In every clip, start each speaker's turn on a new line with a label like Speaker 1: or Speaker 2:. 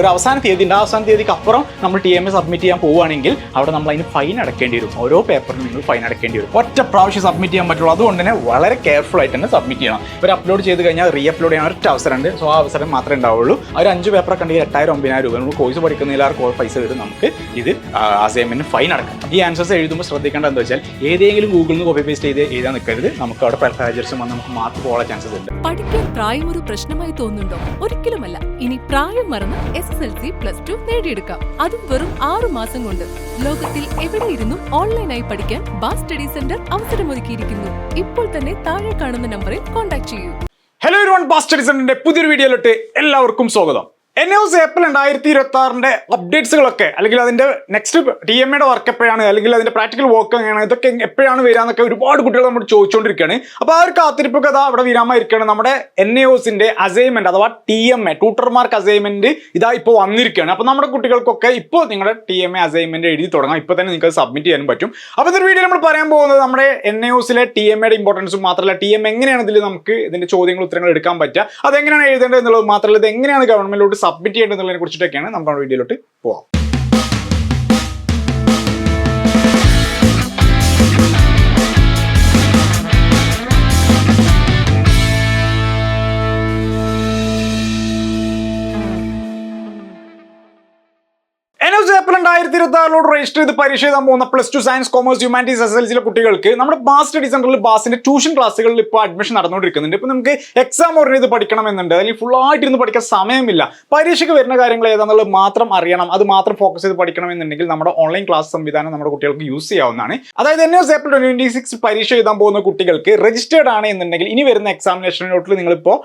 Speaker 1: ഒരു അവസാന തീയതി ഉണ്ട് ആ അവസാന തീയതിക്ക് അപ്പുറം നമ്മൾ ടി എം എ സബ്മിറ്റ് ചെയ്യാൻ പോവുകയാണെങ്കിൽ അവിടെ നമ്മൾ അതിന് ഫൈൻ അടക്കേണ്ടി വരും. ഓരോ പേപ്പറിനും നിങ്ങൾ ഫൈൻ അടക്കേണ്ടി വരും. ഒറ്റ പ്രാവശ്യം സബ്മിറ്റ് ചെയ്യാൻ പറ്റുള്ളൂ. അതുകൊണ്ട് തന്നെ വളരെ കെയർഫുൾ ആയിട്ട് തന്നെ സബ്മിറ്റ് ചെയ്യണം. ഇവർ അപ്ലോഡ് ചെയ്ത് കഴിഞ്ഞാൽ റീ അപ്ലോഡ് ചെയ്യാൻ ഒറ്റ അവസരമുണ്ട് സോ ആ അവസരം മാത്രമേ ഉണ്ടാവുള്ളൂ. ഒരു അഞ്ച് പേപ്പർ കണ്ടെങ്കിൽ എട്ടായിരം ഒമ്പതിനായിരം രൂപ നമ്മൾ കോഴ്സ് പഠിക്കുന്നതിൽ ആ പൈസ വരും നമുക്ക് ഇത് അസൈൻമെന്റിന് ഫൈൻ അടക്കാം. ഈ ആൻസേഴ്സ് എഴുതുമ്പോൾ ശ്രദ്ധിക്കേണ്ടത് എന്താ വെച്ചാൽ ഏതെങ്കിലും ഗൂഗിളിൽ നിന്ന് കോപ്പി പേസ്റ്റ് ചെയ്ത് എഴുതാൻ നിൽക്കരുത്. നമുക്ക് അവിടെ പ്ലാജറിസം വന്ന് നമുക്ക് മാർക്ക് പോകാൻ ചാൻസസ് ഉണ്ട്.
Speaker 2: പഠിക്കാൻ പ്രായം ഒരു പ്രശ്നമായി തോന്നുന്നുണ്ടോ? ഒരിക്കലുമല്ല. ഇനി പ്രായം മറന്ന് S S L C plus two നേടിയെടുക്കാം. അതും വെറും ആറു മാസം കൊണ്ട്. ലോകത്തിൽ എവിടെ ഇരുന്നും ഓൺലൈനായി പഠിക്കാൻ ബാസ് സ്റ്റഡി സെന്റർ അവസരമൊരുക്കിയിരിക്കുന്നു. ഇപ്പോൾ തന്നെ താഴെ കാണുന്ന നമ്പറിൽ കോൺടാക്ട് ചെയ്യൂ.
Speaker 1: ഹലോ ഒരു വൺ സ്റ്റഡി സെന്ററിന്റെ പുതിയൊരു വീഡിയോയിലോട്ട് എല്ലാവർക്കും സ്വാഗതം. എൻ എസ് ഏപ്രിൽ രണ്ടായിരത്തി ഇരുപത്തി ആറിന്റെ അപ്ഡേറ്റ്സുകളൊക്കെ അല്ലെങ്കിൽ അതിന്റെ നെക്സ്റ്റ് ടി എം എയുടെ വർക്ക് എപ്പോഴാണ് അല്ലെങ്കിൽ അതിന്റെ പ്രാക്ടിക്കൽ വർക്ക് എങ്ങനെയാണ് ഇതൊക്കെ എപ്പോഴാണ് വരാന്നൊക്കെ ഒരുപാട് കുട്ടികൾ നമ്മൾ ചോദിച്ചുകൊണ്ടിരിക്കുകയാണ് അപ്പോൾ ആ ഒരു കാത്തിരിപ്പ് കഥ അവിടെ വിരാമായിരിക്കുകയാണ് നമ്മുടെ എൻ എ ഒസിന്റെ അസൈൻമെന്റ് അഥവാ ടി എം എ ട്യൂട്ടർമാർക്ക് അസൈൻമെന്റ് ഇതാ ഇപ്പോൾ വന്നിരിക്കുകയാണ്. അപ്പോൾ നമ്മുടെ കുട്ടികൾക്കൊക്കെ ഇപ്പോൾ നിങ്ങളുടെ ടി എം എ അസൈൻമെന്റ് എഴുതി തുടങ്ങാം. ഇപ്പോൾ തന്നെ നിങ്ങൾക്ക് സബ്മിറ്റ് ചെയ്യാനും പറ്റും. അപ്പോൾ ഇതൊരു വീഡിയോ നമ്മൾ പറയാൻ പോകുന്നത് നമ്മുടെ എൻ എ ഒസിലെ ടി എം എയുടെ ഇമ്പോർട്ടൻസും മാത്രമല്ല ടി എം എങ്ങനെയാണ് ഇതിൽ നമുക്ക് ഇതിന്റെ ചോദ്യങ്ങൾ ഉത്തരങ്ങൾ എടുക്കാൻ പറ്റുക അതെങ്ങനെയാണ് എഴുതേണ്ടത് എന്നുള്ളത് മാത്രമല്ല ഇത് എങ്ങനെയാണ് ഗവൺമെന്റിലോട്ട് സബ്മിറ്റ് ചെയ്യേണ്ടതെന്നുള്ളതിനെ കുറിച്ചിട്ടൊക്കെയാണ് നമുക്ക് വീഡിയോയിലോട്ട് പോവാം. ഇരുപത്തി ആറിലോട് രജിസ്റ്റർ ചെയ്ത് പരീക്ഷ എഴുതാൻ പോകുന്ന plus two science commerce humanities S L സിയിലെ കുട്ടികൾക്ക് നമ്മുടെ ബാസ് സ്റ്റഡി സെന്ററിൽ ബാസിന്റെ ട്യൂഷൻ ക്ലാസ്സുകളിൽ ഇപ്പോൾ അഡ്മിഷൻ നടന്നുകൊണ്ടിരിക്കുന്നുണ്ട്. ഇപ്പൊ നമുക്ക് എക്സാം ഓറിയൻ ഇത് പഠിക്കണമെന്നുണ്ട്. അല്ലെങ്കിൽ ഫുൾ ആയിട്ട് ഇരുന്ന് പഠിക്കാൻ സമയമില്ല. പരീക്ഷയ്ക്ക് വരുന്ന കാര്യങ്ങൾ ഏതാണെന്നുള്ളത് മാത്രം അറിയണം. അത് മാത്രം ഫോക്കസ് ചെയ്ത് പഠിക്കണമെന്നുണ്ടെങ്കിൽ നമ്മുടെ ഓൺലൈൻ ക്ലാസ് സംവിധാനം നമ്മുടെ കുട്ടികൾക്ക് യൂസ് ചെയ്യാവുന്നതാണ്. അതായത് എസ് ഏപ്രിൽ ട്വന്റി സിക്സ് പരീക്ഷ എഴുതാൻ പോകുന്ന കുട്ടികൾക്ക് രജിസ്റ്റേർഡ് ആണ് എന്നുണ്ടെങ്കിൽ ഇനി വരുന്ന എക്സാമിനേഷനോട്ടിൽ നിങ്ങളിപ്പോൾ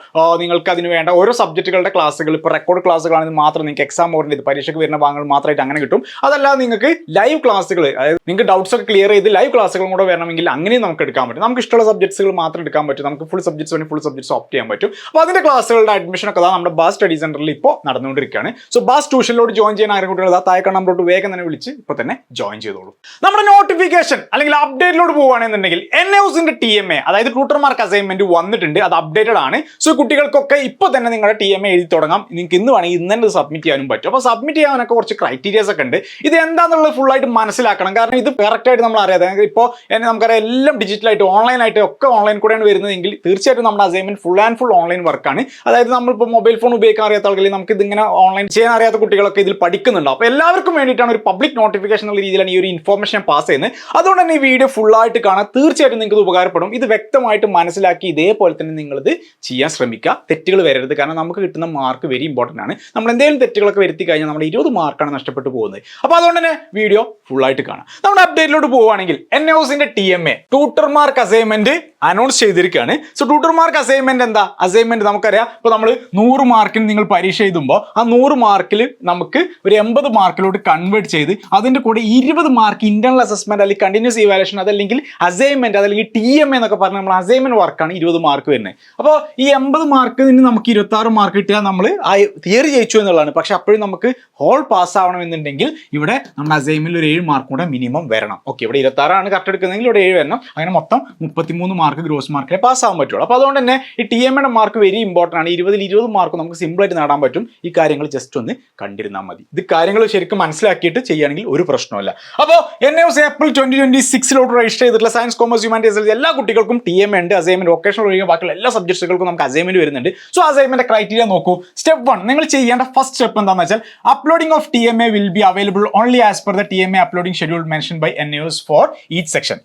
Speaker 1: നിങ്ങൾക്ക് അതിന് വേണ്ട ഓരോ സബ്ജക്റ്റുകളുടെ ക്ലാസ്സുകൾ ഇപ്പോൾ റെക്കോർഡ് ക്ലാസ്സുകളാണെങ്കിൽ മാത്രം നിങ്ങൾക്ക് എക്സാം ഓർഡർ ചെയ്ത് പരീക്ഷയ്ക്ക് വരുന്ന ഭാഗങ്ങൾ മാത്രമായിട്ട് അങ്ങനെ കിട്ടും. അതല്ലാതെ നിങ്ങൾക്ക് ലൈവ് ക്ലാസ്സുകൾ അതായത് നിങ്ങൾക്ക് ഡൗട്ട്സ് ഒക്കെ ക്ലിയർ ചെയ്ത് ലൈവ് ക്ലാസ്സുകളും കൂടെ വരണമെങ്കിൽ അങ്ങനെയും നമുക്ക് എടുക്കാൻ പറ്റും. നമുക്ക് ഇഷ്ടമുള്ള സബ്ജക്ട്സുകൾ മാത്രം എടുക്കാൻ പറ്റും. നമുക്ക് ഫുൾ സബ്ജക്ട്സ് വേണമെങ്കിൽ ഫുൾ സബ്ജക്ട്സ് ഓപ്റ്റ് ചെയ്യാൻ പറ്റും. അപ്പോൾ അതിന്റെ ക്ലാസ്സുകളുടെ അഡ്മിഷൻ ഒക്കെ നമ്മുടെ ബാസ് സ്റ്റഡി സെന്ററിൽ ഇപ്പോൾ നടന്നുകൊണ്ടിരിക്കുകയാണ്. സോ ബാസ് ട്യൂഷനിലോട്ട് ജോയിൻ ചെയ്യാൻ ആരും കുട്ടികൾ താഴെ നമ്പറോട്ട് വേഗം തന്നെ വിളിച്ച് ഇപ്പോൾ തന്നെ ജോയിൻ ചെയ്തോളൂ. നമ്മുടെ നോട്ടിഫിക്കേഷൻ അല്ലെങ്കിൽ അപ്ഡേറ്റിലോട്ട് പോവുകയാണെന്നുണ്ടെങ്കിൽ എൻ ഹൗസിന്റെ ടി എം എ അതായത് ട്യൂട്ടർമാർക്ക് അസൈൻമെന്റ് വന്നിട്ടുണ്ട്. അത് അപ്ഡേറ്റഡ് ആണ്. സോ കുട്ടികൾക്കൊക്കെ ഇപ്പോൾ തന്നെ നിങ്ങളുടെ ടി എം എ എഴുതി തുടങ്ങാം. നിങ്ങൾക്ക് ഇന്ന് വേണമെങ്കിൽ ഇന്ന് സബ്മിറ്റ് ചെയ്യാനും പറ്റും. അപ്പോൾ സബ്മിറ്റ് ചെയ്യാനൊക്കെ കുറച്ച് ക്രൈറ്റീരിയസ് ഒക്കെ ഉണ്ട്. ഇത് എന്താണെന്നുള്ളത് ഫുൾ ആയിട്ട് മനസ്സിലാക്കണം. കാരണം ഇത് കറക്റ്റ് ആയിട്ട് നമ്മൾ അറിയാതെ. ഇപ്പോൾ നമുക്കറിയാം എല്ലാം ഡിജിറ്റലായിട്ട് ഓൺലൈനായിട്ട് ഒക്കെ ഓൺലൈൻ കൂടെയാണ് വരുന്നതെങ്കിൽ തീർച്ചയായിട്ടും നമ്മുടെ assignment full and full online വർക്കാണ് അതായത് നമ്മളിപ്പോൾ മൊബൈൽ ഫോൺ ഉപയോഗിക്കാൻ അറിയാത്ത ആളുകളിൽ നമുക്ക് ഇതിങ്ങനെ ഓൺലൈൻ ചെയ്യാൻ അറിയാത്ത കുട്ടികളൊക്കെ ഇതിൽ പഠിക്കുന്നുണ്ട് അപ്പോൾ എല്ലാവർക്കും വേണ്ടിയിട്ടാണ് ഒരു പബ്ലിക് നോട്ടിഫിക്കേഷൻ എന്നുള്ള രീതിയിലാണ് ഈ ഒരു ഇൻഫോർമേഷൻ പാസ് ചെയ്യുന്നത്. അതുകൊണ്ട് തന്നെ ഈ വീഡിയോ ഫുൾ ആയിട്ട് കാണാൻ തീർച്ചയായിട്ടും നിങ്ങൾക്ക് ഉപകാരപ്പെടും. ഇത് വ്യക്തമായിട്ട് മനസ്സിലാക്കി ഇതേപോലെ തന്നെ നിങ്ങളിത് ചെയ്യാൻ ശ്രമിക്കുക. തെറ്റുകൾ വരരുത്. കാരണം നമുക്ക് കിട്ടുന്ന മാർക്ക് വെരി ഇമ്പോർട്ടന്റ് ആണ്. നമ്മൾ എന്തെങ്കിലും തെറ്റുകളൊക്കെ വരുത്തി കഴിഞ്ഞാൽ നമ്മുടെ ഇരുപത് മാർക്കാണ് നഷ്ടപ്പെട്ടു പോകുന്നത്. അപ്പോൾ അതുകൊണ്ട് തന്നെ വീഡിയോ ഫുൾ ആയിട്ട് കാണാം. നമ്മുടെ അപ്ഡേറ്റിലോട്ട് പോവുകയാണെങ്കിൽ എൻ എസിന്റെ ടി എം എ ട്യൂട്ടർമാർക്ക് അസൈൻമെന്റ് അനൗൺസ് ചെയ്തിരിക്കുകയാണ്. സോ ട്യൂട്ടർമാർക്ക് അസൈൻമെന്റ് എന്താ? അസൈൻമെന്റ് നമുക്കറിയാം. ഇപ്പോൾ നമ്മൾ നൂറ് മാർക്കിന് നിങ്ങൾ പരീക്ഷ എഴുതുമ്പോൾ ആ നൂറ് മാർക്കിൽ നമുക്ക് ഒരു എൺപത് മാർക്കിലോട്ട് കൺവേർട്ട് ചെയ്ത് അതിന്റെ കൂടെ ഇരുപത് മാർക്ക് ഇന്റർണൽ അസസ്മെന്റ് അല്ലെങ്കിൽ കണ്ടിന്യൂസ് ഇവാലുവേഷൻ അതല്ലെങ്കിൽ അസൈൻമെന്റ് അതല്ലെങ്കിൽ ടി എം എന്നൊക്കെ പറഞ്ഞാൽ നമ്മൾ അസൈൻമെന്റ് വർക്കാണ് ഇരുപത് മാർക്ക് വരുന്നത്. അപ്പോൾ ഈ എൺപത് മാർക്ക് നിന്ന് നമുക്ക് ഇരുപത്തി ആറ് മാർക്ക് കിട്ടിയാൽ നമ്മൾ ആ തിയറി ജയിച്ചു എന്നുള്ളതാണ്. പക്ഷെ അപ്പോഴും നമുക്ക് ഹോൾ പാസ് ആവണമെന്നുണ്ടെങ്കിൽ ഇവിടെ നമ്മുടെ അസൈൻമെന്റിൽ ഒരു ഏഴ് മാർക്ക് കൂടെ മിനിമം വരണം. ഓക്കെ ഇവിടെ ഇരുപത്തി ആറാണ് കറക്റ്റ് എടുക്കുന്നതെങ്കിൽ ഇവിടെ ഏഴ് വരണം. അങ്ങനെ മൊത്തം മുപ്പത്തിമൂന്ന് മാർക്ക് ഗ്രോസ് മാർക്കിനെ പാസ് ആവാൻ പറ്റുള്ളൂ. അപ്പോൾ അതുകൊണ്ട് തന്നെ ഈ ടി എം എയുടെ മാർക്ക് വെരി ഇമ്പോർട്ടന്റ് ആണ്. ഇരുപതിൽ ഇരുപത് മാർക്ക് നമുക്ക് സിമ്പിളായിട്ട് നേടാൻ പറ്റും. ഈ കാര്യങ്ങൾ ജസ്റ്റ് ഒന്ന് കണ്ടിരുന്നാൽ മതി. ഇത് കാര്യങ്ങൾ ശരിക്കും മനസ്സിലാക്കിയിട്ട് ചെയ്യുകയാണെങ്കിൽ ഒരു പ്രശ്നമല്ല അപ്പോൾ N S April twenty twenty സിക്സിലോട്ട് register ചെയ്തിട്ടുള്ള സയൻസ് കോമേഴ്സ് ഹ്യൂമാനിറ്റീസ് എല്ലാ കുട്ടികൾക്കും ടി എം ഉണ്ട്. അസൈൻമെന്റ് വൊക്കേഷണൽ ഒഴികെ ബാക്കിയുള്ള എല്ലാ സബ്ജക്ട്സുകൾക്കും നമുക്ക് അസൈൻമെന്റ് വരുന്നുണ്ട്. സോ അസൈൻമെന്റ് ക്രൈറ്റീരിയ നോക്കൂ. സ്റ്റെപ്പ് വൺ നിങ്ങൾ ചെയ്യേണ്ട ഫസ്റ്റ് സ്റ്റെപ്പ് എന്താണെന്ന് വെച്ചാൽ uploading of T M A will be available only as per the T M A uploading schedule mention by N S for each section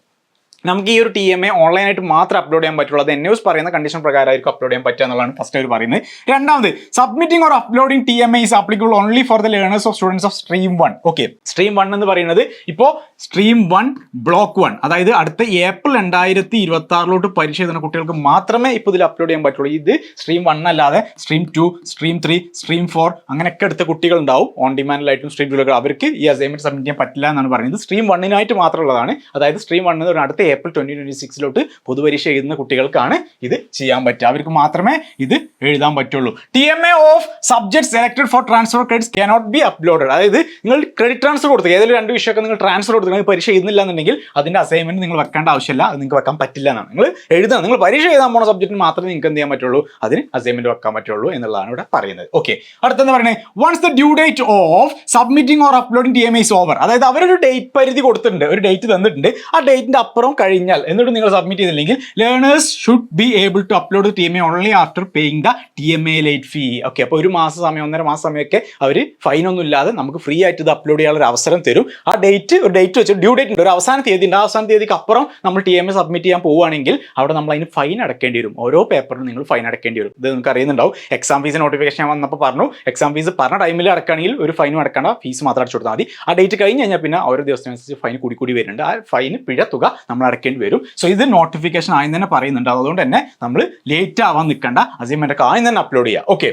Speaker 1: നമുക്ക് ഈ ഒരു T M A ഓൺലൈനായിട്ട് മാത്രം upload ചെയ്യാൻ പറ്റുള്ളൂ. അത് എൻ ന്യൂസ് പറയുന്ന കണ്ടീഷൻ പ്രകാരമായിരിക്കും അപ്ലോഡ് ചെയ്യാൻ പറ്റുക എന്നുള്ളതാണ് ഫസ്റ്റ് അവർ പറയുന്നത്. രണ്ടാമത് submitting or uploading T M A applicable only for the learners of students of stream one okay stream one എന്ന് പറയുന്നത് ഇപ്പോൾ സ്ട്രീം വൺ ബ്ലോക്ക് വൺ അതായത് അടുത്ത ഏപ്രിൽ രണ്ടായിരത്തി ഇരുപത്തി ആറിലോട്ട് പരീക്ഷ എഴുതുന്ന കുട്ടികൾക്ക് മാത്രമേ ഇപ്പോൾ ഇതിൽ അപ്ലോഡ് ചെയ്യാൻ പറ്റുള്ളൂ. ഇത് സ്ട്രീം വൺ അല്ലാതെ stream two stream three stream four അങ്ങനെയൊക്കെ എടുത്ത കുട്ടികൾ ഉണ്ടാവും. ഓൺ ഡിമാൻഡിലായിട്ടും സ്ട്രീം ടൂലൊക്കെ അവർക്ക് ഈ അസൈൻമെന്റ് സബ്മിറ്റ് ചെയ്യാൻ പറ്റില്ല എന്നാണ് പറയുന്നത്. സ്ട്രീം വണ്ണിനായിട്ട് മാത്രമുള്ളതാണ്. അതായത് സ്ട്രീം വണ്ണിന് ഒരു അടുത്ത ഏപ്രിൽ ട്വന്റി ട്വന്റി സിക്സിലോട്ട് പൊതുപരീക്ഷ എഴുതുന്ന കുട്ടികൾക്കാണ് ഇത് ചെയ്യാൻ പറ്റുക. അവർക്ക് മാത്രമേ ഇത് എഴുതാൻ പറ്റുള്ളൂ. T M A of subject selected for transfer credits cannot be uploaded അതായത് നിങ്ങൾ ക്രെഡിറ്റ് ട്രാൻസ്ഫർ കൊടുത്തു. ഏതെങ്കിലും രണ്ട് വിഷയമൊക്കെ നിങ്ങൾ ട്രാൻസ്ഫർ കൊടുത്തു. നിങ്ങൾ പരീക്ഷ എഴുതുന്നില്ല എന്നുണ്ടെങ്കിൽ അതിന്റെ അസൈൻമെന്റ് നിങ്ങൾ വെക്കേണ്ട ആവശ്യമില്ല. അത് നിങ്ങൾക്ക് വെക്കാൻ പറ്റില്ല എന്നാണ്. നിങ്ങൾ എഴുതണം നിങ്ങൾ പരീക്ഷ എഴുതാൻ പോണ സബ്ജക്റ്റിന് മാത്രമേ നിങ്ങൾക്ക് എന്ത് ചെയ്യാൻ പറ്റുള്ളൂ? അതിന് അസൈൻമെന്റ് വെക്കാൻ പറ്റുള്ളൂ എന്നുള്ളതാണ് ഇവിടെ പറയുന്നത്. ഓക്കെ അടുത്തെന്ന് പറയുന്നത് once the due date of submitting or uploading T M is over അതായത് അവരൊരു ഡേറ്റ് പരിധി കൊടുത്തിട്ടുണ്ട്. ഒരു ഡേറ്റ് തന്നിട്ടുണ്ട്. ആ ഡേറ്റിന്റെ അപ്പുറം കഴിഞ്ഞാൽ എന്നിട്ട് നിങ്ങൾ സബ്മിറ്റ് ചെയ്തില്ലെങ്കിൽ learners should be able to upload T M A only after paying the T M A late fee okay അപ്പോൾ ഒരു മാസ സമയം ഒന്നര മാസ സമയമൊക്കെ അവർ ഫൈൻ ഒന്നും ഇല്ലാതെ നമുക്ക് ഫ്രീ ആയിട്ട് ഇത് അപ്ലോഡ് ചെയ്യാനുള്ള ഒരു അവസരം തരും. ആ ഡേറ്റ് ഒരു ഡേറ്റ് വെച്ച് ഡ്യൂ ഡേറ്റ് ഉണ്ട്. ഒരു അവസാന തീയതി ഉണ്ട്. ആ അവസാന തീയതിക്ക് അപ്പുറം നമ്മൾ ടി എം എ സബ്മിറ്റ് ചെയ്യാൻ പോവുകയാണെങ്കിൽ അവിടെ നമ്മൾ അതിന് ഫൈൻ അടക്കേണ്ടി വരും. ഓരോ പേപ്പറിനും നിങ്ങൾ ഫൈൻ അടക്കേണ്ടി വരും. ഇത് നിങ്ങൾക്ക് അറിയുന്നുണ്ടാവും. എക്സാം ഫീസ് നോട്ടിഫിക്കേഷൻ വന്നപ്പോൾ പറഞ്ഞു എക്സാം ഫീസ് പറഞ്ഞ ടൈമിൽ അടക്കുകയാണെങ്കിൽ ഒരു ഫൈനും അടക്കേണ്ട ഫീസ് മാത്രം അടച്ചു കൊടുത്താൽ മതി. ആ ഡേറ്റ് കഴിഞ്ഞ് കഴിഞ്ഞാൽ പിന്നെ ഓരോ ദിവസത്തിനനുസരിച്ച് ഫൈൻ കൂടി കൂടി വരുന്നുണ്ട്. ആ ഫൈന് പിഴ തുക നമ്മൾ അടക്കേണ്ടി വരും. സോ ഇത് നോട്ടിഫിക്കേഷൻ ആദ്യം തന്നെ പറയുന്നുണ്ട്. അതുകൊണ്ട് തന്നെ നമ്മൾ ലേറ്റ് ആവാൻ നിൽക്കേണ്ട അസൈൻമെന്റ് ഒക്കെ ആദ്യം തന്നെ അപ്ലോഡ് ചെയ്യുക ഓക്കെ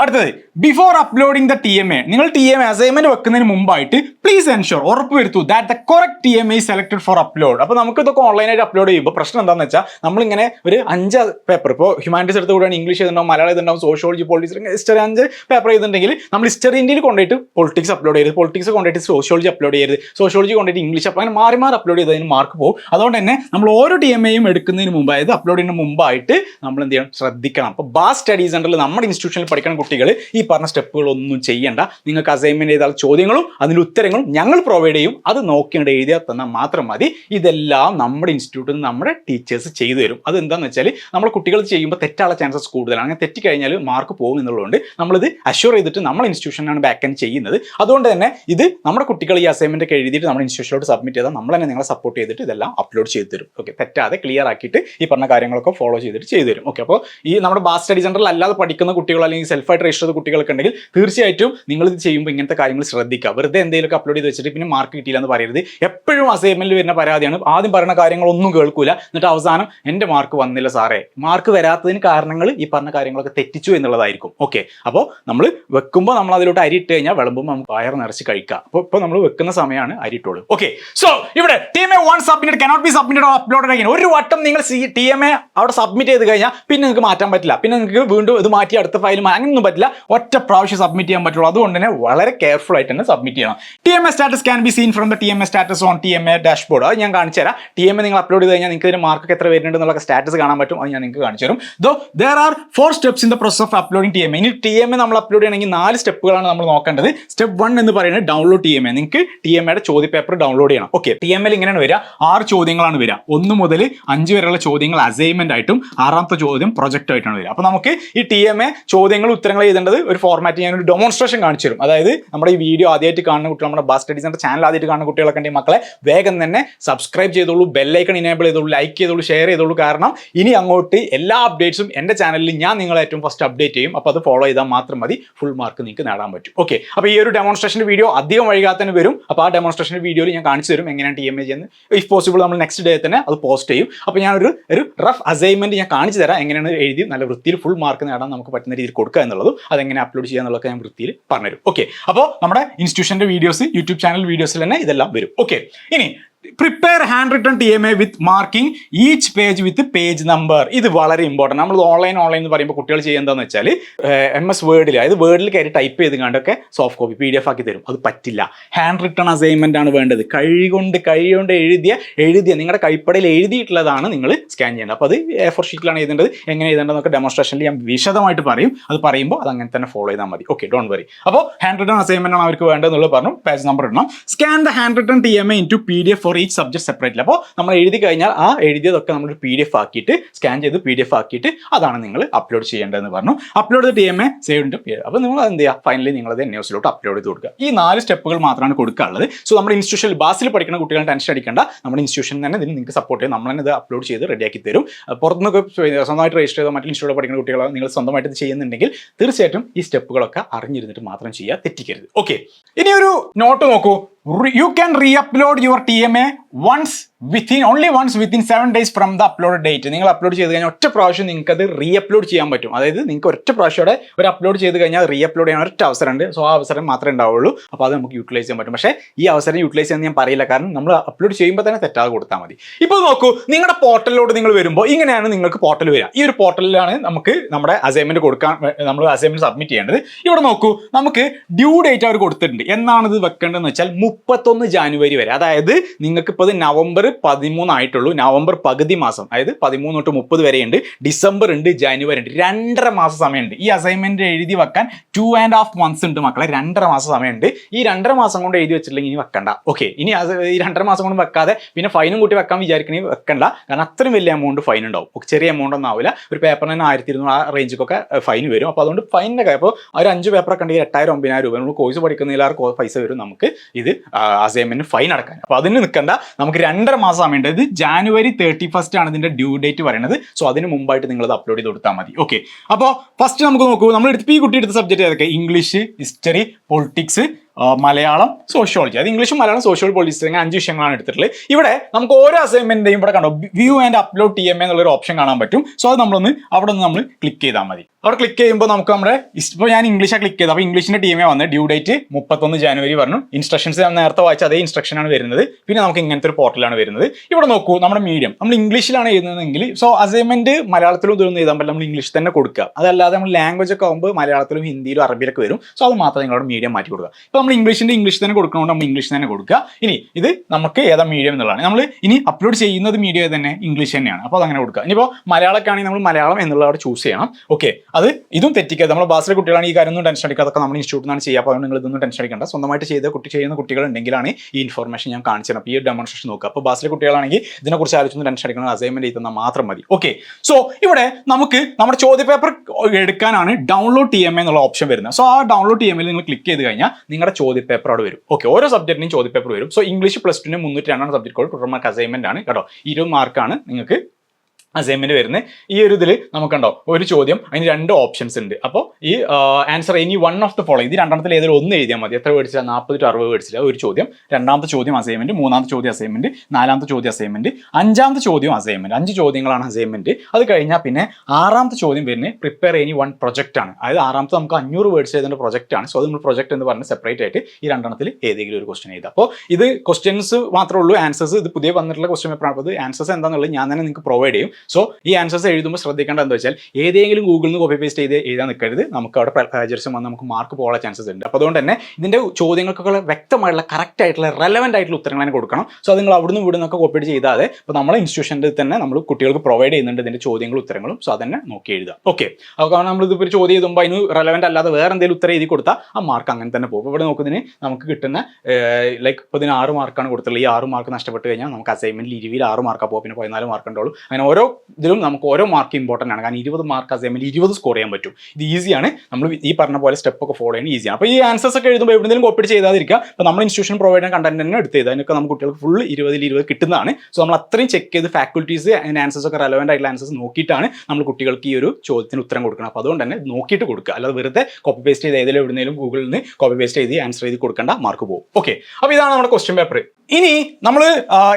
Speaker 1: അടുത്തത് before uploading the T M A നിങ്ങൾ ടി എം എ അസൈൻമെന്റ് വെക്കുന്നതിന് മുമ്പായിട്ട് പ്ലീസ് എൻഷുർ ഉറപ്പ് വരുത്തൂ that the correct T M A selected for upload അപ്പോൾ നമുക്ക് ഇതൊക്കെ ഓൺലൈനായിട്ട് അപ്ലോഡ് ചെയ്യുമ്പോൾ പ്രശ്നം എന്താണെന്ന് വെച്ചാൽ നമ്മളിങ്ങനെ ഒരു അഞ്ച് പേപ്പർ ഇപ്പോൾ ഹ്യൂമാനിറ്റീസ് എടുത്ത് കൂടെയാണ് ഇംഗ്ലീഷ് ചെയ്തിട്ടുണ്ടാവും മലയാളം ചെയ്തിട്ടുണ്ടാവും സോഷ്യോളജി പൊളിറ്റിക്സ് ഹിസ്റ്ററി അഞ്ച് പേപ്പർ ചെയ്തിട്ടുണ്ടെങ്കിൽ നമ്മൾ ഹിസ്റ്ററി ഇന്ത്യയിൽ കൊണ്ടുപോയിട്ട് പൊളിറ്റിക്സ് അപ്ലോഡ് ചെയ്യരുത്. പൊളിറ്റിക്സ് കൊണ്ടുപോയിട്ട് സോഷ്യോളജി അപ്ലോഡ് ചെയ്യരുത്. സോഷ്യോളജി കൊണ്ടുപോയിട്ട് ഇംഗ്ലീഷ് അപ്പോൾ അങ്ങനെ മാറി മാറി അപ്ലോഡ് ചെയ്തതിന് മാർക്ക് പോകും അതുകൊണ്ട് തന്നെ നമ്മൾ ഓരോ ടി എം എയും എടുക്കുന്നതിന് മുമ്പായത് അപ്ലോഡ് ചെയ്യുന്നതിന് മുമ്പായിട്ട് നമ്മൾ എന്ത് ചെയ്യണം? ശ്രദ്ധിക്കണം. അപ്പോൾ ബാസ് സ്റ്റഡീസ് സെന്ററിൽ നമ്മുടെ ഇൻസ്റ്റിറ്റ്യൂഷനിൽ പഠിക്കുന്ന കുട്ടികൾ ഈ പറഞ്ഞ സ്റ്റെപ്പുകളൊന്നും ചെയ്യേണ്ട. നിങ്ങൾക്ക് അസൈൻമെന്റ് ചെയ്താൽ ചോദ്യങ്ങളും അതിന്റെ ഉത്തരങ്ങളും ഞങ്ങൾ പ്രൊവൈഡ് ചെയ്യും. അത് നോക്കേണ്ട എഴുതിയാൽ തന്നാൽ മാത്രം മതി. ഇതെല്ലാം നമ്മുടെ ഇൻസ്റ്റിറ്റ്യൂട്ടിൽ നിന്ന് നമ്മുടെ ടീച്ചേഴ്സ് ചെയ്തു തരും. അത് എന്താണെന്ന് വെച്ചാൽ നമ്മൾ കുട്ടികൾ ചെയ്യുമ്പോൾ തെറ്റാനുള്ള ചാൻസസ് കൂടുതലാണ്. അങ്ങനെ തെറ്റിക്കഴിഞ്ഞാൽ മാർക്ക് പോകും എന്നുള്ളതുകൊണ്ട് നമ്മളിത് അഷ്യൂർ ചെയ്തിട്ട് നമ്മുടെ ഇൻസ്റ്റിറ്റ്യൂഷനാണ് ബാക്ക് എൻഡ് ചെയ്യുന്നത്. അതുകൊണ്ട് തന്നെ ഇത് നമ്മുടെ കുട്ടികൾ ഈ അസൈൻമെന്റ് ഒക്കെ എഴുതിയിട്ട് നമ്മുടെ ഇൻസ്റ്റിറ്റ്യൂഷനിലോട്ട് സബ്മിറ്റ് ചെയ്താൽ നമ്മൾ തന്നെ നിങ്ങളെ സപ്പോർട്ട് ചെയ്തിട്ട് ഇതെല്ലാം അപ്ലോഡ് ചെയ്തു തരും. ഓക്കെ തെറ്റാതെ ക്ലിയർ ആക്കിയിട്ട് ഈ പറഞ്ഞ കാര്യങ്ങളൊക്കെ ഫോളോ ചെയ്തിട്ട് ചെയ്തു തരും. ഓക്കെ അപ്പോൾ ഈ നമ്മുടെ ബാസ് സ്റ്റഡി സെന്ററിൽ അല്ലാതെ പഠിക്കുന്ന കുട്ടികൾ അല്ലെങ്കിൽ സെൽഫായിട്ട് രജിസ്റ്റർ ചെയ്ത കുട്ടികളൊക്കെ ഉണ്ടെങ്കിൽ തീർച്ചയായിട്ടും നിങ്ങൾ ഇത് ചെയ്യുമ്പോൾ ഇങ്ങനത്തെ കാര്യങ്ങൾ ശ്രദ്ധിക്കുക. വെറുതെ എന്തെങ്കിലുമൊക്കെ അപ്ലോഡ് ചെയ്ത് വെച്ചിട്ട് പിന്നെ മാർക്ക് കിട്ടിയില്ല എന്ന് പറയരുത്. എപ്പോഴും അസൈൻമെന്റിൽ വരുന്ന പരാതിയാണ്. ആദ്യം പറയുന്ന കാര്യങ്ങളൊന്നും കേൾക്കൂല. എന്നിട്ട് അവസാനം എന്റെ മാർക്ക് വന്നില്ല സാറേ. മാർക്ക് വരാത്തതിന് കാരണങ്ങൾ ഈ പറഞ്ഞ കാര്യങ്ങളൊക്കെ തെറ്റിച്ചു എന്നുള്ളതായിരിക്കും. ഓക്കെ അപ്പോൾ നമ്മൾ വെക്കുമ്പോൾ നമ്മൾ അതിലോട്ട് അരി ഇട്ട് കഴിഞ്ഞാൽ വിളമ്പുമ്പോൾ നമുക്ക് വയർ നിറച്ച് കഴിക്കാം. അപ്പോൾ ഇപ്പോൾ നമ്മൾ വെക്കുന്ന സമയമാണ് അരി ഇട്ടോളൂ. ഓക്കെ സോ ഇവിടെ T M A one submit cannot be submitted upload കഴിഞ്ഞാൽ ഒരു വട്ടം നിങ്ങൾ ടി എം എ അവിടെ സബ്മിറ്റ് ചെയ്ത് കഴിഞ്ഞാൽ പിന്നെ നിങ്ങൾക്ക് മാറ്റാൻ പറ്റില്ല. പിന്നെ നിങ്ങൾക്ക് വീണ്ടും ഇത് മാറ്റി അടുത്ത ഫയൽ അങ്ങനെയൊന്നും പറ്റില്ല ഒറ്റ പ്രാവശ്യം സബ്മിറ്റ് ചെയ്യാൻ പറ്റുള്ളൂ അതുകൊണ്ട് തന്നെ വളരെ കെയർഫുൾ ആയിട്ട് തന്നെ സബ്മിറ്റ് ചെയ്യണം T M A status can be seen from the T M A status on T M A dashboard അത് ഞാൻ കാണിച്ചു തരാം ടി എം എ നിങ്ങൾ അപ്ലോഡ് ചെയ്ത് കഴിഞ്ഞാൽ നിങ്ങൾക്ക് ഇതിന് മാർക്ക് എത്ര വരുന്നുണ്ട് എന്നുള്ള സ്റ്റാറ്റസ് കാണാൻ പറ്റും അത് ഞാൻ നിങ്ങൾക്ക് കാണിച്ചു തരും though there are four steps in the process of uploading T M A ഇനി ടി എം എ നമ്മൾ അപ്ലോഡ് ചെയ്യണമെങ്കിൽ നാല് സ്റ്റെപ്പുകളാണ് നമ്മൾ നോക്കേണ്ടത് സ്റ്റെപ്പ് വൺ എന്ന് പറയുന്നത് ഡൗൺലോഡ് ടി എം എ നിങ്ങൾക്ക് ടി എം എയുടെ ചോദ്യ പേപ്പർ ഡൗൺലോഡ് ചെയ്യണം ഓക്കെ ടി എം എൽ ഇങ്ങനെയാണ് വരിക ആറ് ചോദ്യങ്ങളാണ് വരിക ഒന്ന് മുതൽ അഞ്ച് വരെയുള്ള ചോദ്യങ്ങൾ അസൈൻമെന്റ് ആയിട്ടും ആറാമത്തെ ചോദ്യം പ്രൊജക്റ്റ് ആയിട്ടാണ് വരിക അപ്പോൾ നമുക്ക് ഈ ടി എം എ ചോദ്യങ്ങൾ ഉത്തരങ്ങൾ എഴുതേണ്ടത് ഒരു ഫോർമാറ്റ് ഞാൻ ഒരു ഡെമോൺസ്ട്രേഷൻ കാണിച്ചു തരും. അതായത് നമ്മുടെ ഈ വീഡിയോ ആദ്യമായിട്ട് കാണുന്ന കുട്ടികൾ നമ്മുടെ ബസ് സ്റ്റഡി സെന്റർ ചാനൽ ആദ്യമായിട്ട് കാണുന്ന കുട്ടികളൊക്കെ ഉണ്ടെങ്കിൽ മക്കളെ വേഗം തന്നെ സബ്സ്ക്രൈബ് ചെയ്തോളൂ ബെല്ലൈക്കൺ ഇനേബിൾ ചെയ്തോളൂ ലൈക്ക് ചെയ്തോളൂ ഷെയർ ചെയ്തോളൂ. കാരണം ഇനി അങ്ങോട്ട് എല്ലാ അപ്ഡേറ്റ്സും എന്റെ ചാനലിൽ ഞാൻ നിങ്ങളെ ഏറ്റവും ഫസ്റ്റ് അപ്ഡേറ്റ് ചെയ്യും. അപ്പോൾ അത് ഫോളോ ചെയ്താൽ മാത്രം മതി. ഫുൾ മാർക്ക് നിങ്ങൾക്ക് നേടാൻ പറ്റും. ഓക്കെ അപ്പോൾ ഈ ഒരു ഡെമോൺസ്ട്രേഷൻ വീഡിയോ അധികം വൈകാതെ വരും. അപ്പോൾ ആ ഡെമോൺസ്ട്രേഷൻ വീഡിയോയിൽ ഞാൻ കാണിച്ചു തരും എങ്ങനെയാണ് ടി എം എ ചെയ്യുന്നത്. ഇഫ് പോസിബിൾ നമ്മൾ നെക്സ്റ്റ് ഡേ തന്നെ അത് പോസ്റ്റ് ചെയ്യും. അപ്പോൾ ഞാനൊരു ഒരു റഫ് അസൈൻമെന്റ് ഞാൻ കാണിച്ചു തരാം. എങ്ങനെയാണ് എഴുതി നല്ല വൃത്തിയിൽ ഫുൾ മാർക്ക് നേടാൻ നമുക്ക് പറ്റുന്ന രീതിയിൽ കൊടുക്കുക എന്നുള്ളതും അതെങ്ങനെ അപ്ലോഡ് ചെയ്യുക എന്നുള്ളതൊക്കെ ഞാൻ വൃത്തിയിൽ പറഞ്ഞുതരും. ഓക്കെ അപ്പോൾ നമ്മുടെ ഇൻസ്റ്റിറ്റ്യൂഷന്റെ വീഡിയോസ് യൂട്യൂബ് ചാനൽ വീഡിയോസിൽ തന്നെ ഇതെല്ലാം വരും. ഓക്കെ ഇനി prepare handwritten T M A with marking each page with page number ഇത് വളരെ ഇമ്പോർട്ടന്റ് നമ്മൾ ഓൺലൈൻ ഓൺലൈൻ എന്ന് പറയുമ്പോൾ കുട്ടികൾ ചെയ്യുന്നതെന്ന് വെച്ചാൽ എം എസ് വേർഡിൽ അതായത് വേർഡിൽ കയറി ടൈപ്പ് ചെയ്ത് കണ്ടൊക്കെ soft copy P D F ആക്കി തരും. അത് പറ്റില്ല. ഹാൻഡ് റിട്ടേൺ അസൈൻമെന്റ് ആണ് വേണ്ടത്. കഴികൊണ്ട് കൊണ്ട് കൈ കൊണ്ട് എഴുതിയ എഴുതിയ നിങ്ങളുടെ കൈപ്പടയിൽ എഴുതിയിട്ടുള്ളതാണ് നിങ്ങൾ സ്കാൻ ചെയ്യേണ്ടത്. അപ്പോൾ അത് എ ഫോർ ഷീറ്റിലാണ് എഴുതേണ്ടത്. എങ്ങനെ എഴുതേണ്ടതെന്നൊക്കെ ഡെമോൺസ്ട്രേഷനിൽ ഞാൻ വിശദമായിട്ട് പറയും. അത് പറയുമ്പോൾ അത് അങ്ങനെ തന്നെ ഫോളോ ചെയ്താൽ മതി. ഓക്കെ ഡോണ്ട് വറി അപ്പോൾ ഹാൻഡ് റിട്ടേൺ അസൈൻമെന്റ് ആണ് അവർക്ക് വേണ്ടതെന്നുള്ളത് പറഞ്ഞു. പേജ് നമ്പർ ഇടണം. Scan the handwritten T M A into P D F for each subject separate അപ്പോൾ നമ്മൾ എഴുതി കഴിഞ്ഞാൽ ആ എഴുതിയതൊക്കെ നമ്മൾ പി ഡി എഫ് ആക്കിയിട്ട് സ്കാൻ ചെയ്ത് പി ഡി എഫ് ആക്കിയിട്ട് അതാണ് നിങ്ങൾ അപ്ലോഡ് ചെയ്യേണ്ടതെന്ന് പറഞ്ഞു. Upload T M A save to അപ്പോൾ നിങ്ങൾ എന്ത് ചെയ്യുക ഫൈനലി നിങ്ങൾ അത് എൻ ന്യൂസിലോട്ട് അപ്ലോഡ് ചെയ്ത് കൊടുക്കുക. ഈ നാല് സ്റ്റെപ്പുകൾ മാത്രമാണ് കൊടുക്കാനുള്ളത്. സോ നമ്മുടെ ഇൻസ്റ്റിറ്റ്യൂഷനിൽ ബാസിൽ പഠിക്കുന്ന കുട്ടികൾ ടെൻഷൻ അടിക്കേണ്ട. നമ്മുടെ ഇൻസ്റ്റിറ്റ്യൂഷൻ തന്നെ ഇതിന് നിങ്ങൾക്ക് സപ്പോർട്ട് ചെയ്യും. നമ്മൾ തന്നെ ഇത് അപ്ലോഡ് ചെയ്ത് റെഡിയാക്കി തരും. പുറത്തുനിന്ന് സ്വന്തമായിട്ട് രജിസ്റ്റർ ചെയ്ത മറ്റു ഇൻസ്റ്റിറ്റ്യൂട്ടിൽ പഠിക്കുന്ന കുട്ടികളോ നിങ്ങൾ സ്വന്തമായിട്ട് ഇത് ചെയ്യുന്നുണ്ടെങ്കിൽ തീർച്ചയായിട്ടും ഈ സ്റ്റെപ്പുകളൊക്കെ അറിഞ്ഞിരുന്നിട്ട് മാത്രം ചെയ്യുക. തെറ്റിക്കരുത്. ഓക്കെ ഇനി ഒരു നോട്ട് നോക്കൂ. You can re upload your T M A once within only once within seven days from the upload date നിങ്ങൾ അപ്ലോഡ് ചെയ്ത് കഴിഞ്ഞാൽ ഒറ്റ പ്രാവശ്യം നിങ്ങൾക്ക് അത് റീ അപ്ലോഡ് ചെയ്യാൻ പറ്റും. അതായത് നിങ്ങൾക്ക് ഒറ്റ പ്രാവശ്യം ഒരു അപ്ലോഡ് ചെയ്ത് കഴിഞ്ഞാൽ റീ അപ്ലോഡ് ചെയ്യാൻ ഒറ്റ അവസരമുണ്ട്. സോ ആ അവസരം മാത്രമേ ഉണ്ടാവുള്ളൂ. അപ്പോൾ അത് നമുക്ക് യൂട്ടിലൈസ് ചെയ്യാൻ പറ്റും. പക്ഷേ ഈ അവസരം യൂട്ടിലൈസ് ചെയ്യാൻ ഞാൻ പറയില്ല. കാരണം നമ്മൾ അപ്ലോഡ് ചെയ്യുമ്പോൾ തന്നെ തെറ്റാതെ കൊടുത്താൽ മതി. ഇപ്പോൾ നോക്കൂ നിങ്ങളുടെ പോർട്ടലിലോട്ട് നിങ്ങൾ വരുമ്പോൾ ഇങ്ങനെയാണ് നിങ്ങൾക്ക് പോർട്ടൽ വരിക. ഈ ഒരു പോർട്ടലിലാണ് നമുക്ക് നമ്മുടെ അസൈൻമെന്റ് കൊടുക്കാൻ നമ്മൾ അസൈൻമെന്റ് സബ്മിറ്റ് ചെയ്യേണ്ടത്. ഇവിടെ നോക്കൂ നമുക്ക് ഡ്യൂ ഡേറ്റ് അവർ കൊടുത്തിട്ടുണ്ട്. എന്നാണ് ഇത് വെക്കേണ്ടതെന്ന് വെച്ചാൽ മുപ്പത്തൊന്ന് ജാനുവരി വരെ. അതായത് നിങ്ങൾക്ക് ഇപ്പോൾ നവംബർ പതിമൂന്നായിട്ടുള്ളൂ. നവംബർ പകുതി മാസം. അതായത് പതിമൂന്ന് തൊട്ട് മുപ്പത് വരെയുണ്ട്. ഡിസംബർ ഉണ്ട് ജനുവരി ഉണ്ട്. രണ്ടര മാസം സമയമുണ്ട്. ഈ അസൈൻമെന്റ് എഴുതി വെക്കാൻ ടു ആൻഡ് ഹാഫ് മന്ത്സ് ഉണ്ട് മക്കളെ. രണ്ടര മാസം സമയമുണ്ട്. ഈ രണ്ടര മാസം കൊണ്ട് എഴുതി വെച്ചിട്ടില്ലെങ്കിൽ ഇനി വെക്കണ്ട. ഓക്കെ ഇനി ഈ രണ്ടര മാസം കൊണ്ട് വെക്കാതെ പിന്നെ ഫൈനും കൂട്ടി വെക്കാൻ വിചാരിക്കണമെങ്കിൽ വെക്കണ്ട. കാരണം അത്രയും വലിയ എമൗണ്ട് ഫൈൻ ഉണ്ടാവും. ചെറിയ എമൗണ്ട് ഒന്നും ആവില്ല. ഒരു പേപ്പറിന് തന്നെ ആയിരത്തി ഇരുന്നൂറ് ആ റേഞ്ചിക്കൊക്കെ ഫൈൻ വരും. അപ്പോൾ അതുകൊണ്ട് ഫൈനിന്റെ കാര്യം അപ്പോൾ ഒരു അഞ്ച് പേപ്പറൊക്കെ ഉണ്ടെങ്കിൽ എട്ടായിരം ഒമ്പതിനായിരം രൂപ നമ്മൾ കോഴ്സ് പഠിക്കുന്നതിലാറ് പൈസ വരും നമുക്ക് ഇത് അസൈൻമെന്റ് ഫൈൻ അടക്കാൻ. അപ്പോൾ അതിന് നിൽക്കണ്ട നമുക്ക് രണ്ടര മാസം സമയമുണ്ട് ഇത് ജാനുവരി തേർട്ടി ഫസ്റ്റ് ആണ് ഇതിന്റെ ഡ്യൂ ഡേറ്റ് പറയുന്നത്. സോ അതിന് മുമ്പായിട്ട് നിങ്ങൾ അത് അപ്ലോഡ് ചെയ്ത് കൊടുത്താൽ മതി. ഓക്കെ അപ്പോൾ ഫസ്റ്റ് നമുക്ക് നോക്കൂ. നമ്മൾ എടുത്ത് ഈ കുട്ടി എടുത്ത സബ്ജക്റ്റ് ഏതൊക്കെ? English history politics Malayalam sociology അത് ഇംഗ്ലീഷും മലയാളം സോഷ്യൽ പോളിറ്റിക്സ് അങ്ങനെ അഞ്ച് വിഷയങ്ങളാണ് എടുത്തിട്ടുള്ളത്. ഇവിടെ നമുക്ക് ഓരോ അസൈൻമെന്റിന്റെയും ഇവിടെ കണ്ടോ view and upload T M എന്നുള്ളൊരു ഓപ്ഷൻ കാണാൻ പറ്റും. സോ അത് നമ്മളൊന്ന് അവിടെ നമ്മൾ ക്ലിക്ക് ചെയ്താൽ മതി. അവിടെ ക്ലിക്ക് ചെയ്യുമ്പോൾ നമുക്ക് നമ്മുടെ ഇപ്പോൾ ഞാൻ ഇംഗ്ലീഷാണ് ക്ലിക്ക് ചെയ്തത്. അപ്പോൾ ഇംഗ്ലീഷിന്റെ ടി എം എ വന്ന് ഡ്യൂ ഡേറ്റ് മുപ്പത്തൊന്ന് ജനുവരി പറഞ്ഞു. ഇൻസ്ട്രക്ഷൻസ് ഞാൻ നേരത്തെ വായിച്ച അതേ ഇൻസ്ട്രക്ഷൻ ആണ് വരുന്നത്. പിന്നെ നമുക്ക് ഇങ്ങനത്തെ ഒരു പോർട്ടലാണ് വരുന്നത്. ഇവിടെ നോക്കൂ നമ്മുടെ മീഡിയം നമ്മൾ ഇംഗ്ലീഷിലാണ് എഴുതുന്നതെങ്കിൽ സോ അസൈൻമെന്റ് മലയാളത്തിലും ഇതൊന്നും എഴുതാൻ പറ്റില്ല. നമ്മൾ ഇംഗ്ലീഷ് തന്നെ കൊടുക്കുക. അതല്ലാതെ നമ്മൾ ലാംഗ്വേജ് ഒക്കെ ആകുമ്പോൾ മലയാളത്തിലും ഹിന്ദിയിലും അറബിയിലൊക്കെ വരും. സോ അത് മാത്രം നിങ്ങളുടെ മീഡിയം മാറ്റി കൊടുക്കുക. നമ്മൾ ഇംഗ്ലീഷിന്റെ ഇംഗ്ലീഷ് തന്നെ കൊടുക്കണോണ്ട് നമ്മൾ ഇംഗ്ലീഷ് തന്നെ കൊടുക്കുക. ഇനി ഇത് നമുക്ക് ഏതാ മീഡിയം എന്നുള്ളതാണ്. നമ്മൾ ഇനി അപ്ലോഡ് ചെയ്യുന്നത് മീഡിയം തന്നെ ഇംഗ്ലീഷ് തന്നെയാണ്. അപ്പോൾ അങ്ങനെ കൊടുക്കുക. ഇനിയിപ്പോൾ മലയാളമൊക്കെ ആണെങ്കിൽ നമ്മൾ മലയാളം എന്നുള്ള അവിടെ ചൂസ് ചെയ്യണം. ഓക്കെ അത് ഇതും തെറ്റിക്കുക നമ്മൾ ബാസിലെ കുട്ടികളാണ് ഈ കാര്യമൊന്നും ടെൻഷൻ അടിക്കുക അതൊക്കെ നമ്മൾ ഇൻസ്റ്റിറ്റ്യൂട്ടിൽ നിന്നാണ് ചെയ്യുക. അപ്പോൾ നിങ്ങൾ ഇതൊന്നും ടെൻഷൻ അടിക്കേണ്ട. സ്വന്തമായിട്ട് ചെയ്ത കുട്ടി ചെയ്യുന്ന കുട്ടികളുണ്ടെങ്കിലാണ് ഈ ഇൻഫർമേഷൻ ഞാൻ കാണിച്ചത് അപ്പോൾ ഈ ഡെമോൺസ്ട്രേഷൻ നോക്കുക. അപ്പോൾ ബാസിലെ കുട്ടികളാണെങ്കിൽ ഇതിനെക്കുറിച്ച് ആലോചിച്ചൊന്നും ടെൻഷൻ അടിക്കണം അസൈൻമെന്റ് ചെയ്തെന്നാൽ മാത്രം മതി. ഓക്കെ സോ ഇവിടെ നമുക്ക് നമ്മുടെ ചോദ്യപേപ്പർ എടുക്കാനാണ് ഡൗൺലോഡ് ടി എം എന്നുള്ള ഓപ്ഷൻ വരുന്നത്. സോ ആ ഡൗൺലോഡ് ടി എമ്മിൽ നിങ്ങൾ ക്ലിക്ക് ചെയ്ത് കഴിഞ്ഞാൽ നിങ്ങളുടെ ചോദ്യ പേപ്പർ അവിടെ വരും. ഓക്കെ ഓരോ സബ്ജക്റ്റിനും ചോദ്യ പേപ്പർ വരും. സോ ഇംഗ്ലീഷ് പ്ലസ് ടുവിന് മുന്നൂറ്റി രണ്ടാണ് subject code two mark assignment ആണ്. കേട്ടോ? ഇരുപത് മാർക്കാണ് നിങ്ങൾക്ക് അസൈൻമെന്റ് വരുന്നത് ഈ ഒരു ഇതിൽ നമുക്കുണ്ടോ? ഒരു ചോദ്യം അതിന് രണ്ട് ഓപ്ഷൻസ് ഉണ്ട്. അപ്പോൾ ഈ ആൻസർ ഇനി വൺ ഓഫ് ദ ഫോളോ ഇത് രണ്ടെണ്ണത്തിൽ ഏതൊരു ഒന്ന് എഴുതിയാൽ മതി. എത്ര വേർഡ്സില്ല നാൽപ്പത് ടു അറുപത് വേർഡ്സില്ല ഒരു ചോദ്യം രണ്ടാമത്തെ ചോദ്യം അസൈൻമെന്റ് മൂന്നാമത്തെ ചോദ്യം അസൈൻമെന്റ് നാലാമത്തെ ചോദ്യം അസൈൻമെന്റ് അഞ്ചാമത്തെ ചോദ്യം അസൈൻമെന്റ് അഞ്ച് ചോദ്യങ്ങളാണ് അസൈൻമെന്റ് അത് കഴിഞ്ഞാൽ പിന്നെ ആറാമത്തെ ചോദ്യം വരുന്നത് പ്രിപ്പയർ എനി വൺ പ്രൊജക്റ്റ് ആണ്. അതായത് ആറാമത്തെ നമുക്ക് അഞ്ഞൂറ് വേർഡ്സ് എഴുതേണ്ട പ്രൊജക്റ്റ് ആണ്. സോ അത് നമ്മൾ പ്രൊജക്ട് എന്ന് പറഞ്ഞ് സെപ്പറേറ്റ് ആയിട്ട് ഈ രണ്ടെണ്ണത്തിൽ ഏതെങ്കിലും ഒരു ക്വസ്റ്റൻ എഴുതാം. അപ്പോൾ ഇത് ക്വസ്റ്റ്യൻസ് മാത്രമേ ഉള്ളൂ ആൻസേഴ്സ് ഇത് പുതിയ വന്നിട്ടുള്ള ക്വസ്റ്റ്യൻ പേപ്പറാണ് അപ്പോൾ ഇത് ആൻസേഴ്സ് എന്താണെന്നുള്ളത് ഞാൻ തന്നെ നിങ്ങൾക്ക് പ്രൊവൈഡ് ചെയ്യും. സോ ഈ ആൻസേഴ്സ് എഴുതുമ്പോൾ ശ്രദ്ധിക്കേണ്ടത് എന്താ വെച്ചാൽ ഏതെങ്കിലും ഗൂഗിളിൽ നിന്ന് കോപ്പി പേസ്റ്റ് ചെയ്ത് എഴുതാൻ നിൽക്കരുത്. നമുക്ക് അവിടെ പ്ലാജറിസം വന്ന് നമുക്ക് മാർക്ക് പോകാനുള്ള ചാൻസസ് ഉണ്ട്. അപ്പോൾ അതുകൊണ്ട് തന്നെ ഇതിന്റെ ചോദ്യങ്ങൾക്കൊക്കെ വ്യക്തമായിട്ടുള്ള കറക്റ്റ് ആയിട്ടുള്ള റെലവന്റ് ആയിട്ടുള്ള ഉത്തരങ്ങൾ തന്നെ കൊടുക്കണം. സോ അത് നിങ്ങൾ അവിടുന്ന് ഇവിടെ നിന്നൊക്കെ കോപ്പി ചെയ്താതെ ഇപ്പോൾ നമ്മളെ ഇൻസ്റ്റിറ്റ്യൂഷനിൽ തന്നെ നമ്മൾ കുട്ടികൾക്ക് പ്രൊവൈഡ് ചെയ്യുന്നുണ്ട് ഇതിന്റെ ചോദ്യങ്ങളും ഉത്തരങ്ങളും. സോ അതന്നെ നോക്കി എഴുതുക. ഓക്കെ അപ്പോൾ കാരണം നമ്മൾ ഇതിപ്പോൾ ഒരു ചോദ്യം എഴുതുമ്പോൾ അതിന് റെലവന്റ് അല്ലാതെ വേറെ എന്തെങ്കിലും ഉത്തരം എഴുതി കൊടുത്താൽ ആ മാർക്ക് അങ്ങനെ തന്നെ പോകും. ഇവിടെ നോക്കുന്നതിന് നമുക്ക് കിട്ടുന്ന ലൈക്ക് ഇപ്പോൾ ഇതിന് ആറ് മാർക്കാണ് കൊടുത്തുള്ളത്. ഈ ആറ് മാർക്ക് നഷ്ടപ്പെട്ട് കഴിഞ്ഞാൽ നമുക്ക് അസൈൻമെന്റിൽ ഇരുപതിൽ ആറ് മാർക്കാണ് പോകും പിന്നെ പതിനാല് മാർക്ക് ഉണ്ടാവുള്ളൂ അങ്ങനെ ഓരോ ഇതിലും നമുക്ക് ഓരോ മാർക്ക് ഇമ്പോർട്ടന്റ് ആണ്. കാരണം ഇരുപത് മാർക്ക് അസൈൻമെന്റ് ഇരുപത് സ്കോർ ചെയ്യാൻ പറ്റും. ഇത് ഈസിയാണ് നമ്മൾ ഈ പറഞ്ഞ പോലെ സ്റ്റെപ്പ് ഒക്കെ ഫോളോ ചെയ്യാൻ ഈസിയാണ് അപ്പോൾ ഈ ആൻസേഴ്സ് ഒക്കെ എഴുതുമ്പോൾ എവിടെയെങ്കിലും കോപ്പി ചെയ്താതിരിക്കുക. അപ്പോൾ നമ്മൾ ഇൻസ്റ്റിറ്റ്യൂഷൻ പ്രൊവൈഡ് ചെയ്യുന്ന കണ്ടന്റ് തന്നെ എടുത്ത് ചെയ്ത് അതിനൊക്കെ നമുക്ക് കുട്ടികൾക്ക് ഫുൾ ഇരുപതിൽ ഇരുപത് കിട്ടുന്നതാണ്. സോ നമ്മൾ അത്രയും ചെക്ക് ചെയ്ത് ഫാക്കൽറ്റീസ് അതിന്റെ ആൻസേഴ്സ് ഒക്കെ റെലവന്റ് ആയിട്ടുള്ള ആൻസേഴ്സ് നോക്കിയിട്ടാണ് നമ്മൾ കുട്ടികൾക്ക് ഈ ഒരു ചോദ്യത്തിന് ഉത്തരം കൊടുക്കുന്നത്. അപ്പോൾ അതുകൊണ്ട് തന്നെ നോക്കിയിട്ട് കൊടുക്കുക. അല്ലാതെ വെറുതെ കോപ്പി പേസ്റ്റ് ചെയ്ത് ഏതെങ്കിലും എവിടെയെങ്കിലും ഗൂഗിളിൽ നിന്ന് കോപ്പി പേസ്റ്റ് ചെയ്ത് ആൻസർ ചെയ്ത് കൊടുക്കേണ്ട മാർക്ക് പോകും. ഓക്കെ അപ്പോൾ ഇതാണ് നമ്മുടെ ക്വസ്റ്റ്യൻ പേപ്പർ ഇനി നമ്മൾ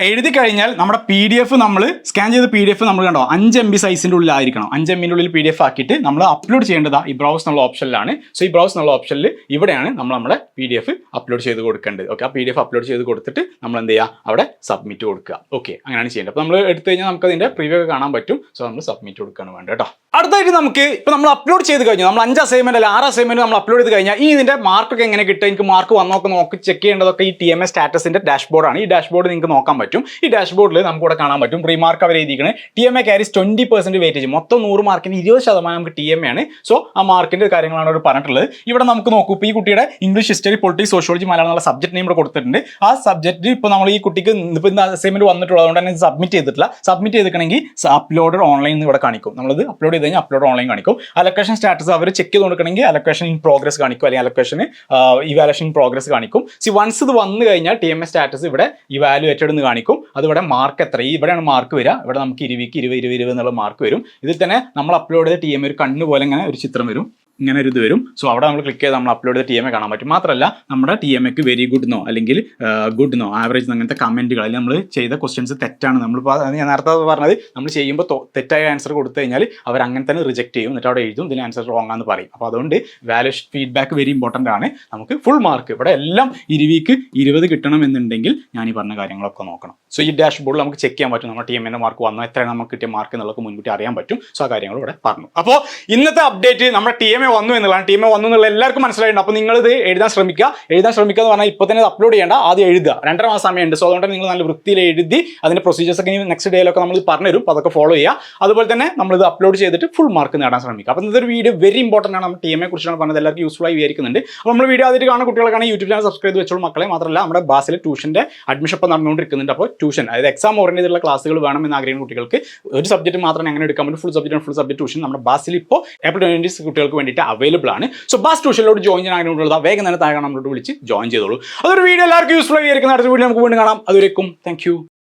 Speaker 1: എഴുതി കഴിഞ്ഞാൽ നമ്മുടെ പി ഡി എഫ് നമ്മൾ സ്കാൻ ചെയ്ത് പി ഡി എഫ് നമ്മൾ കണ്ടോ? അഞ്ച് എം ബി സൈസിന്റെ ഉള്ളിലായിരിക്കണം. അഞ്ച് എം ബിന്റെ ഉള്ളിൽ പി ഡി എഫ് ആക്കിയിട്ട് നമ്മൾ അപ്ലോഡ് ചെയ്യേണ്ടത് ഈ ബ്രൗസ് എന്നുള്ള ഓപ്ഷനിലാണ് സോ ഈ ബ്രൗസ് എന്നുള്ള ഓപ്ഷനിൽ ഇവിടെയാണ് നമ്മൾ നമ്മുടെ പി ഡി എഫ് അപ്ലോഡ് ചെയ്ത് കൊടുക്കേണ്ടത്. ഓക്കെ ആ പി ഡി എഫ് അപ്ലോഡ് ചെയ്ത് കൊടുത്തിട്ട് നമ്മൾ എന്ത് ചെയ്യുക? അവിടെ സബ്മിറ്റ് കൊടുക്കുക. ഓക്കെ അങ്ങനെയാണ് ചെയ്യേണ്ടത്. അപ്പോൾ നമ്മൾ എടുത്തു കഴിഞ്ഞാൽ നമുക്ക് അതിന്റെ പ്രിവ്യൂ ഒക്കെ കാണാൻ പറ്റും. സോ നമ്മൾ സബ്മിറ്റ് കൊടുക്കുകയാണ് വേണ്ടത് കേട്ടോ. അടുത്തായിട്ട് നമുക്ക് ഇപ്പോൾ നമ്മൾ അപ്ലോഡ് ചെയ്ത് കഴിഞ്ഞു. നമ്മൾ അഞ്ച് അസൈൻമെന്റ് അല്ല ആറ് അസൈൻമെന്റ് നമ്മൾ അപ്ലോഡ് ചെയ്ത് കഴിഞ്ഞാൽ ഈ ഇതിന്റെ മാർക്കൊക്കെ എങ്ങനെ കിട്ടുക? എനിക്ക് മാർക്ക് വന്നൊക്കെ നോക്കി ചെക്ക് ചെയ്യേണ്ടതൊക്കെ ഈ ടി എം എസ് സ്റ്റാറ്റസിന്റെ ഡാഷ്ബോർഡാണ് ഈ ഡാഷ്ബോർഡ് നിങ്ങൾക്ക് നോക്കാൻ പറ്റും. ഈ ഡാഷ്ബോർഡിൽ നമുക്ക് ഇവിടെ കാണാൻ പറ്റും. റീമാർക്ക് അവർ എഴുതിയിരിക്കുന്നത് T M A carries twenty percent weightage മൊത്തം നൂറ് മാർക്കിന് ഇരുപത് ശതമാനം നമുക്ക് ടി എം എ ആണ്. സോ ആ മാർക്കിന്റെ കാര്യങ്ങളാണ് അവർ പറഞ്ഞിട്ടുള്ളത്. ഇവിടെ നമുക്ക് നോക്കൂ. ഇപ്പോൾ ഈ കുട്ടിയുടെ English history politics sociology Malayalam എന്നുള്ള സബ്ജക്ട് നെയിം ഇവിടെ കൊടുത്തിട്ടുണ്ട്. ആ സബ്ജക്റ്റ് ഇപ്പോൾ നമ്മൾ ഈ കുട്ടിക്ക് ഇപ്പോൾ ഇന്ന് അസൈൻമെന്റ് വന്നിട്ടുള്ളത് അതുകൊണ്ട് തന്നെ സബ്മിറ്റ് ചെയ്തിട്ടില്ല. സബ്മിറ്റ് ചെയ്തിട്ടുണ്ടെങ്കിൽ അപ്ലോഡ് ഓൺലൈൻ ഇവിടെ കാണിക്കും. നമ്മളത് അപ്ലോഡ് ചെയ്ത് കഴിഞ്ഞാൽ അപ്ലോഡ് ഓൺലൈൻ കാണിക്കും. അലക്കേഷൻ സ്റ്റാറ്റസ് അവർ ചെക്ക് ചെയ്ത് കൊടുക്കണമെങ്കിൽ അലക്കേഷൻ ഇൻ പ്രോഗ്രസ് കാണിക്കും. അല്ലെങ്കിൽ അലക്കേഷൻ ഇവാലുവേഷൻ പ്രോഗ്രസ് കാണിക്കും. സി വൺസ് ഇത് വന്നു കഴിഞ്ഞാൽ ടി എം എ സ്റ്റാറ്റസ് ഇവിടെ ഇവാലുവേറ്റഡ് എന്ന് കാണിക്കും. അതിവിടെ മാർക്ക് എത്ര? ഇവിടെയാണ് മാർക്ക് വരിക. ഇവിടെ നമുക്ക് ഇരുവിക്ക് ഇരുപത് ഇരുപത് ഇരുപത് എന്നുള്ള മാർക്ക് വരും. ഇതിൽ തന്നെ നമ്മൾ അപ്ലോഡ് ചെയ്ത ടി എം ഒരു കണ്ണ് പോലെ ഇങ്ങനെ ഒരു ചിത്രം വരും. ഇങ്ങനെ ഒരു ഇത് വരും. സോ അവിടെ നമ്മൾ ക്ലിക്ക് ചെയ്ത് നമ്മൾ അപ്ലോഡ് ചെയ്ത ടി എം എ കാണാൻ പറ്റും. മാത്രമല്ല നമ്മുടെ ടി എം എക്ക് വെരി ഗുഡ് എന്നോ അല്ലെങ്കിൽ ഗുഡ് എന്നോ ആവറേജ് അങ്ങനത്തെ കമന്റുകൾ അല്ലെങ്കിൽ നമ്മൾ ചെയ്ത ക്വസ്റ്റ്യൻസ് തെറ്റാണ്. നമ്മൾ ഞാൻ നേരത്തെ പറഞ്ഞത് നമ്മൾ ചെയ്യുമ്പോൾ തെറ്റായ ആൻസർ കൊടുത്തു കഴിഞ്ഞാൽ അവർ അങ്ങനെ തന്നെ റിജക്ട് ചെയ്യും. എന്നിട്ട് അവിടെ എഴുതും ഇതിന് ആൻസർ റോങ് ആണെന്ന് പറയും. അപ്പോൾ അതുകൊണ്ട് വാല്യൂഷൻ ഫീഡ്ബാക്ക് വെരി ഇമ്പോർട്ടന്റ് ആണ്. നമുക്ക് ഫുൾ മാർക്ക് ഇവിടെ എല്ലാം ഇരുവിക്ക് ഇരുപത് കിട്ടണം എന്നുണ്ടെങ്കിൽ ഞാൻ ഈ പറഞ്ഞ കാര്യങ്ങളൊക്കെ നോക്കണം. സോ ഈ ഡാഷ് ബോർഡിൽ നമുക്ക് ചെക്ക് ചെയ്യാൻ പറ്റും. നമ്മുടെ ടി എമ്മിന്റെ മാർക്ക് വന്നോ എത്രയാണ് നമുക്ക് കിട്ടിയ മാർക്ക് എന്നുള്ളത് മുൻകൂട്ടി അറിയാൻ പറ്റും. സോ ആ കാര്യങ്ങൾ ഇവിടെ പറഞ്ഞു. അപ്പോൾ ഇന്നത്തെ അപ്ഡേറ്റ് നമ്മുടെ ടി എം എ വന്നു എന്നുള്ളതാണ്. ടീമേ വന്നു എന്നുള്ള എല്ലാവർക്കും മനസ്സിലായിട്ടുണ്ട്. അപ്പോൾ നിങ്ങളിത് എഴുതാൻ ശ്രമിക്കുക. എഴുതാൻ ശ്രമിക്കുക എന്ന് പറഞ്ഞാൽ ഇപ്പോൾ തന്നെ അപ്ലോഡ് ചെയ്യേണ്ട. ആദ്യം എഴുതുക. രണ്ടര മാസം സമയമുണ്ട്. സോ അതുകൊണ്ട് നിങ്ങൾ നല്ല വൃത്തിയിൽ എഴുതി അതിന്റെ പ്രൊസീജിയേഴ്സ് ഒക്കെ നെക്സ്റ്റ് ഡേയിലൊക്കെ നമ്മൾ പറഞ്ഞുതരും. അപ്പോൾ അതൊക്കെ ഫോളോ ചെയ്യുക. അതുപോലെ തന്നെ നമ്മൾ ഇത് അപ്ലോഡ് ചെയ്തിട്ട് ഫുൾ മാർക്ക് നേടാൻ ശ്രമിക്കുക. അപ്പോൾ ഇതൊരു വീഡിയോ വെരി ഇമ്പോർട്ടന്റ് ആണ്. നമ്മൾ ടീമെ കുറിച്ചാണ് പറഞ്ഞത് എല്ലാവർക്കും യൂസ്ഫുൾ ആയി വിചാരിക്കുന്നുണ്ട്. അപ്പോൾ നമ്മൾ വീഡിയോ ആദ്യമായിട്ട് കാണുന്ന കുട്ടികൾക്കാണ് യൂട്യൂബ് ചാനൽ സബ്സ്ക്രൈബ് വെച്ചോളൂ മക്കളെ. മാത്രമല്ല നമ്മുടെ ബാസിലെ ട്യൂഷന്റെ അഡ്മിഷൻ ഇപ്പോൾ നടന്നുകൊണ്ടിരിക്കുന്നുണ്ട്. അപ്പോൾ ട്യൂഷൻ അതായത് എക്സാം ഓറിയന്റഡ് ക്ലാസ്സുകൾ വേണമെന്ന് ആഗ്രഹിക്കുന്ന കുട്ടികൾക്ക് ഒരു സബ്ജക്റ്റ് മാത്രമേ അങ്ങനെ എടുക്കാൻ പറ്റും? Full subject full subject tuition നമ്മുടെ ബാസിൽ ഇപ്പോൾ ഏപ്രിൽ ട്വന്റീസ് കുട്ടികൾക്ക് വേണ്ടിയിട്ട് അവൈലബിൾ ആണ്. സോ ബാസ് ട്യൂഷനിലോട്ട് ജോയിൻ ചെയ്യാൻ ആഗ്രഹമുള്ളത് വേഗം തന്നെ താഴെ നമ്മളോട് വിളിച്ച് ജോയിൻ ചെയ്തോളൂ. അതൊരു വീഡിയോ എല്ലാവർക്കും യൂസ്ഫുൾ ആയിരിക്കുന്ന അടുത്ത വീഡിയോ നമുക്ക് വീണ്ടും കാണാം. അതുവരേക്കും താങ്ക്